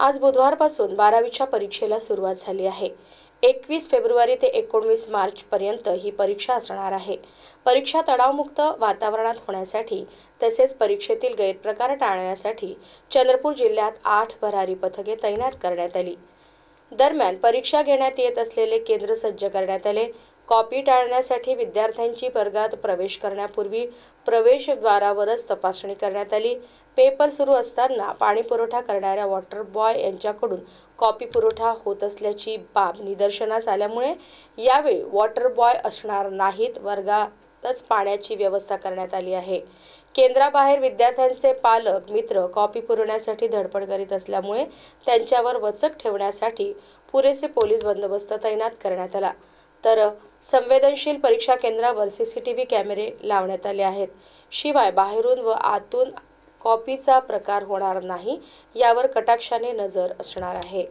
आज बुधवारपासून बारावीच्या परीक्षेला सुरुवात झाली आहे. एकवीस फेब्रुवारी ते एकोणवीस मार्चपर्यंत ही परीक्षा असणार आहे. परीक्षा तणावमुक्त वातावरणात होण्यासाठी तसेच परीक्षेतील गैरप्रकार टाळण्यासाठी चंद्रपूर जिल्ह्यात आठ भरारी पथके तैनात करण्यात आली. दरम्यान परीक्षा घेण्यात येत असलेले केंद्र सज्ज करण्यात आले. कॉपी टाळण्यासाठी विद्यार्थ्यांची वर्गात प्रवेश करण्यापूर्वी प्रवेशद्वारावरच तपासणी करण्यात आली. पेपर सुरू असताना पाणी पुरवठा करणाऱ्या वॉटर बॉय यांच्याकडून कॉपी पुरवठा होत असल्याची बाब निदर्शनास आल्यामुळे यावेळी वॉटर बॉय असणार नाहीत. वर्गातच पाण्याची व्यवस्था करण्यात आली आहे. केंद्राबाहेर विद्यार्थ्यांचे पालक मित्र कॉपी पुरवण्यासाठी धडपड करीत असल्यामुळे त्यांच्यावर वचक ठेवण्यासाठी पुरेसे पोलीस बंदोबस्त तैनात करण्यात आला. तर संवेदनशील परीक्षा केंद्रावर सी सी टी व्ही कॅमेरे लावण्यात आले आहेत. शिवाय बाहेरून व आतून कॉपीचा प्रकार होणार नाही यावर कटाक्षाने नजर असणार आहे.